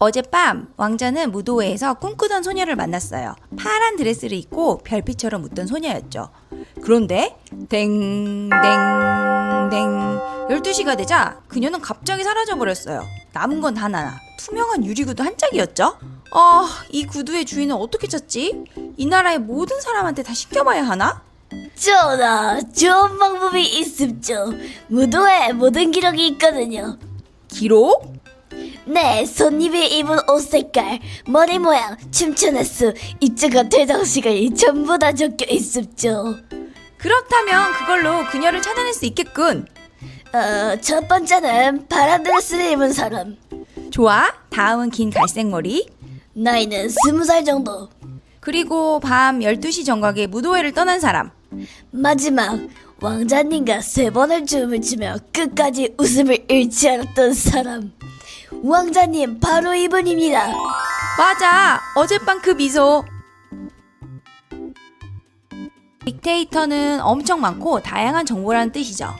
어젯밤 왕자는 무도회에서 꿈꾸던 소녀를 만났어요. 파란 드레스를 입고 별빛처럼 웃던 소녀였죠. 그런데 댕댕댕 12시가 되자 그녀는 갑자기 사라져 버렸어요. 남은 건 단 하나. 투명한 유리구두 한 짝이었죠. 아, 이 구두의 주인은 어떻게 찾지? 이 나라의 모든 사람한테 다 시켜봐야 하나? 전하, 좋은 방법이 있습죠. 무도에 모든 기록이 있거든요. 기록? 네, 손님이 입은 옷 색깔, 머리 모양, 춤추는 횟수, 입주가 퇴장 시간이 전부 다 적혀 있습죠. 그렇다면 그걸로 그녀를 찾아낼 수 있겠군. 어, 첫 번째는 파란 드레스를 입은 사람. 좋아. 다음은 긴 갈색 머리. 나이는 스무 살 정도. 그리고 밤 12시 정각에 무도회를 떠난 사람. 마지막, 왕자님과 세 번을 춤을 추며 끝까지 웃음을 잃지 않았던 사람. 왕자님 바로 이분입니다. 맞아. 어젯밤 그 미소. 빅데이터는 엄청 많고 다양한 정보라는 뜻이죠.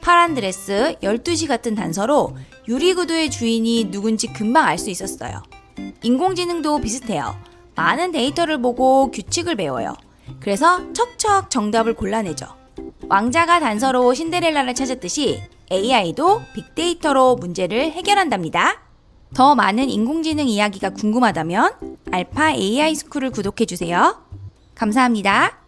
파란 드레스, 12시 같은 단서로 유리구두의 주인이 누군지 금방 알 수 있었어요. 인공지능도 비슷해요. 많은 데이터를 보고 규칙을 배워요. 그래서 척척 정답을 골라내죠. 왕자가 단서로 신데렐라를 찾았듯이 AI도 빅데이터로 문제를 해결한답니다. 더 많은 인공지능 이야기가 궁금하다면 알파 AI 스쿨을 구독해주세요. 감사합니다.